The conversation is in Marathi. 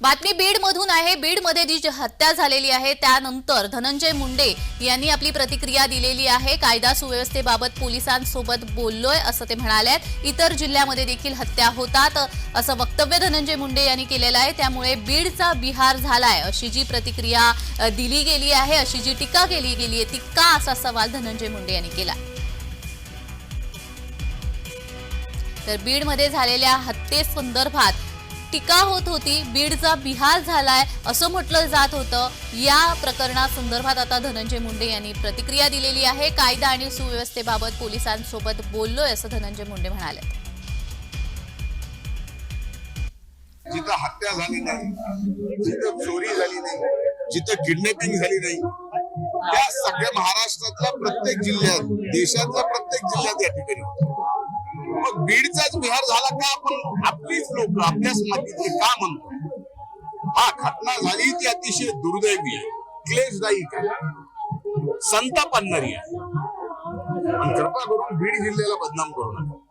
बातमी बीड मधून आहे. बीडमध्ये जी हत्या झालेली आहे त्यानंतर धनंजय मुंडे यांनी आपली प्रतिक्रिया दिलेली आहे. कायदा सुव्यवस्थेबाबत पोलिसांसोबत बोललोय असं ते म्हणाले इतर जिल्ह्यामध्ये देखील हत्या होतात असं वक्तव्य धनंजय मुंडे यांनी केलेलं आहे. त्यामुळे बीडचा बिहार झालाय अशी जी प्रतिक्रिया दिली गेली आहे अशी जी टीका केली गेली आहे ती का असा सवाल धनंजय मुंडे यांनी केला? तर बीडमध्ये झालेल्या हत्येसंदर्भात टीका होत होती बीडचा बिहार झालाय असं म्हटलं जात होतं. या प्रकरणासंदर्भात आता धनंजय मुंडे यांनी प्रतिक्रिया दिलेली आहे. कायदा आणि सुव्यवस्थेबाबत पोलिसांसोबत बोललोय असं धनंजय मुंडे म्हणाले. जिथं हत्या झाली नाही जिथं चोरी झाली नाही जिथं किडनॅपिंग झाली नाही त्या सगळ्या महाराष्ट्रातल्या प्रत्येक जिल्ह्यात देशातल्या प्रत्येक जिल्ह्यात या ठिकाणी मग बीडचाच बिहार झाला का आपण आपलीच लोक आपल्याच मातीतले का म्हणतो? हा घटना झाली ती अतिशय दुर्दैवी आहे. क्लेशदायी आहे. संताप आणणारी आहे. पण कृपा करून बीड जिल्ह्याला बदनाम करू नका.